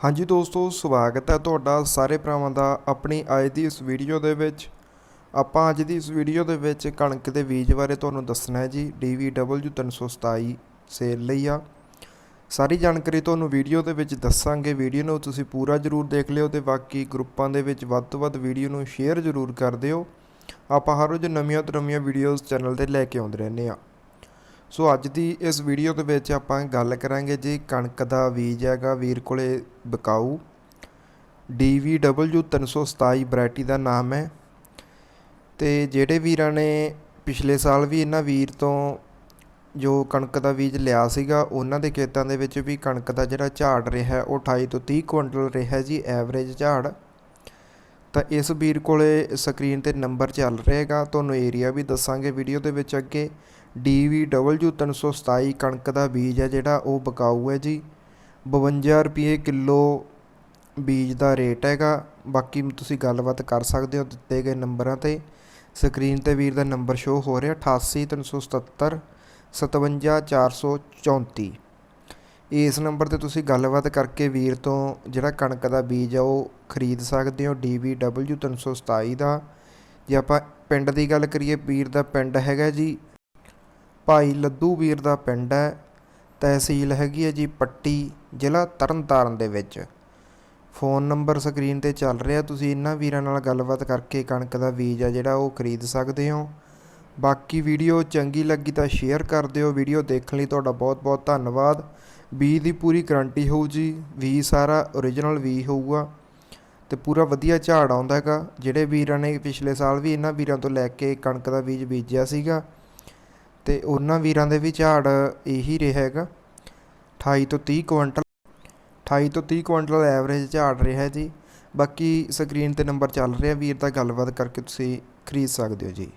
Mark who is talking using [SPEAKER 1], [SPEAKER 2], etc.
[SPEAKER 1] ਹਾਂਜੀ ਦੋਸਤੋ, ਸਵਾਗਤ ਹੈ ਤੁਹਾਡਾ ਸਾਰੇ ਭਰਾਵਾਂ ਦਾ ਆਪਣੀ ਅੱਜ ਦੀ ਇਸ ਵੀਡੀਓ ਦੇ ਵਿੱਚ। ਆਪਾਂ ਅੱਜ ਦੀ ਇਸ ਵੀਡੀਓ ਦੇ ਵਿੱਚ ਕਣਕ ਦੇ ਬੀਜ ਬਾਰੇ ਤੁਹਾਨੂੰ ਦੱਸਣਾ ਹੈ ਜੀ। DVW 327 ਸੇਲ ਲਈ ਆ। ਸਾਰੀ ਜਾਣਕਾਰੀ ਤੁਹਾਨੂੰ ਵੀਡੀਓ ਦੇ ਵਿੱਚ ਦੱਸਾਂਗੇ। ਵੀਡੀਓ ਨੂੰ ਤੁਸੀਂ ਪੂਰਾ ਜ਼ਰੂਰ ਦੇਖ ਲਿਓ ਤੇ ਬਾਕੀ ਗਰੁੱਪਾਂ ਦੇ ਵਿੱਚ ਵੱਧ ਤੋਂ ਵੱਧ ਵੀਡੀਓ ਨੂੰ ਸ਼ੇਅਰ ਜ਼ਰੂਰ ਕਰ ਦਿਓ। ਆਪਾਂ ਹਰ ਰੋਜ਼ ਨਵੀਆਂ ਤੋਂ ਨਵੀਆਂ ਵੀਡੀਓਜ਼ ਚੈਨਲ ਤੇ ਲੈ ਕੇ ਆਉਂਦੇ ਰਹਿੰਦੇ ਆ ਸੋ ਅੱਜ ਦੀ ਇਸ ਵੀਡੀਓ ਦੇ ਵਿੱਚ ਆਪਾਂ ਗੱਲ ਕਰਾਂਗੇ ਜੀ ਕਣਕ ਦਾ ਬੀਜ ਹੈਗਾ ਵੀਰ ਕੋਲੇ ਬਕਾਊ। DVW 327 ਵੈਰਾਈਟੀ ਦਾ ਨਾਮ ਹੈ। ਤੇ ਜਿਹੜੇ ਵੀਰਾਂ ਨੇ ਪਿਛਲੇ ਸਾਲ ਵੀ ਇਹਨਾਂ ਵੀਰ ਤੋਂ ਜੋ ਕਣਕ ਦਾ ਬੀਜ ਲਿਆ ਸੀਗਾ, ਉਹਨਾਂ ਦੇ ਖੇਤਾਂ ਦੇ ਵਿੱਚ ਵੀ ਕਣਕ ਦਾ ਜਿਹੜਾ ਝਾੜ ਰਿਹਾ, ਉਹ 28 ਤੋਂ 30 ਕੁਇੰਟਲ ਰਿਹਾ ਜੀ, ਐਵਰੇਜ ਝਾੜ। ਤਾਂ ਇਸ ਵੀਰ ਕੋਲੇ ਸਕਰੀਨ ਤੇ ਨੰਬਰ ਚੱਲ ਰਹੇਗਾ, ਤੁਹਾਨੂੰ ਏਰੀਆ ਵੀ ਦੱਸਾਂਗੇ ਵੀਡੀਓ ਦੇ ਵਿੱਚ ਅੱਗੇ। DVW 327 ਕਣਕ ਦਾ ਬੀਜ ਹੈ ਜਿਹੜਾ, ਉਹ ਬਕਾਊ ਹੈ ਜੀ। 52 ਰੁਪਏ ਕਿਲੋ ਬੀਜ ਦਾ ਰੇਟ ਹੈਗਾ। ਬਾਕੀ ਤੁਸੀਂ ਗੱਲਬਾਤ ਕਰ ਸਕਦੇ ਹੋ ਦਿੱਤੇ ਗਏ ਨੰਬਰਾਂ ਤੇ। ਸਕਰੀਨ ਤੇ ਵੀਰ ਦਾ ਨੰਬਰ ਸ਼ੋ ਹੋ ਰਿਹਾ 88377 57434 ਇਸ ਨੰਬਰ ਤੇ ਤੁਸੀਂ ਗੱਲਬਾਤ ਕਰਕੇ ਵੀਰ ਤੋਂ ਜਿਹੜਾ ਕਣਕ ਦਾ ਬੀਜ ਆ ਉਹ ਖਰੀਦ ਸਕਦੇ ਹੋ। DVW 327 ਦਾ। ਜੇ ਆਪਾਂ ਪਿੰਡ ਦੀ ਗੱਲ ਕਰੀਏ, ਵੀਰ ਦਾ ਪਿੰਡ ਹੈਗਾ ਜੀ ਭਾਈ ਲੱਦੂ ਵੀਰ ਦਾ ਪਿੰਡ ਹੈ, ਤਹਿਸੀਲ ਹੈਗੀ ਹੈ ਜੀ ਪੱਟੀ, ਜ਼ਿਲ੍ਹਾ ਤਰਨਤਾਰਨ ਦੇ ਵਿੱਚ। ਫੋਨ ਨੰਬਰ ਸਕਰੀਨ ਤੇ ਚੱਲ ਰਿਹਾ, ਤੁਸੀਂ ਇਹਨਾਂ ਵੀਰਾਂ ਨਾਲ ਗੱਲਬਾਤ ਕਰਕੇ ਕਣਕ ਦਾ ਬੀਜ ਆ ਜਿਹੜਾ ਉਹ ਖਰੀਦ ਸਕਦੇ ਹੋ। ਬਾਕੀ ਵੀਡੀਓ ਚੰਗੀ ਲੱਗੀ ਤਾਂ ਸ਼ੇਅਰ ਕਰ ਦਿਓ, ਵੀਡੀਓ ਦੇਖਣ ਲਈ ਤੁਹਾਡਾ ਬਹੁਤ ਬਹੁਤ ਧੰਨਵਾਦ। ਬੀ ਦੀ ਪੂਰੀ ਗਾਰੰਟੀ ਹੋਊ ਜੀ, ਵੀ ਸਾਰਾ ਓਰੀਜਨਲ ਵੀ ਹੋਊਗਾ ਤੇ ਪੂਰਾ ਵਧੀਆ ਝਾੜ ਆਉਂਦਾ ਹੈਗਾ। ਜਿਹੜੇ ਵੀਰਾਂ ਨੇ ਪਿਛਲੇ ਸਾਲ ਵੀ ਇਹਨਾਂ ਵੀਰਾਂ ਤੋਂ ਲੈ ਕੇ ਕਣਕ ਦਾ ਬੀਜ ਬੀਜਿਆ ਸੀਗਾ ਅਤੇ ਉਹਨਾਂ ਵੀਰਾਂ ਦੇ ਵੀ ਝਾੜ ਇਹੀ ਰਿਹਾ ਹੈਗਾ। 28 ਤੋਂ ਤੀਹ ਕੁਇੰਟਲ 28 ਤੋਂ ਤੀਹ ਕੁਇੰਟਲ ਐਵਰੇਜ ਝਾੜ ਰਿਹਾ ਜੀ। ਬਾਕੀ ਸਕਰੀਨ ਤੇ ਨੰਬਰ ਚੱਲ ਰਿਹਾ, ਵੀਰ ਦਾ ਗੱਲਬਾਤ ਕਰਕੇ ਤੁਸੀਂ ਖਰੀਦ ਸਕਦੇ ਹੋ ਜੀ।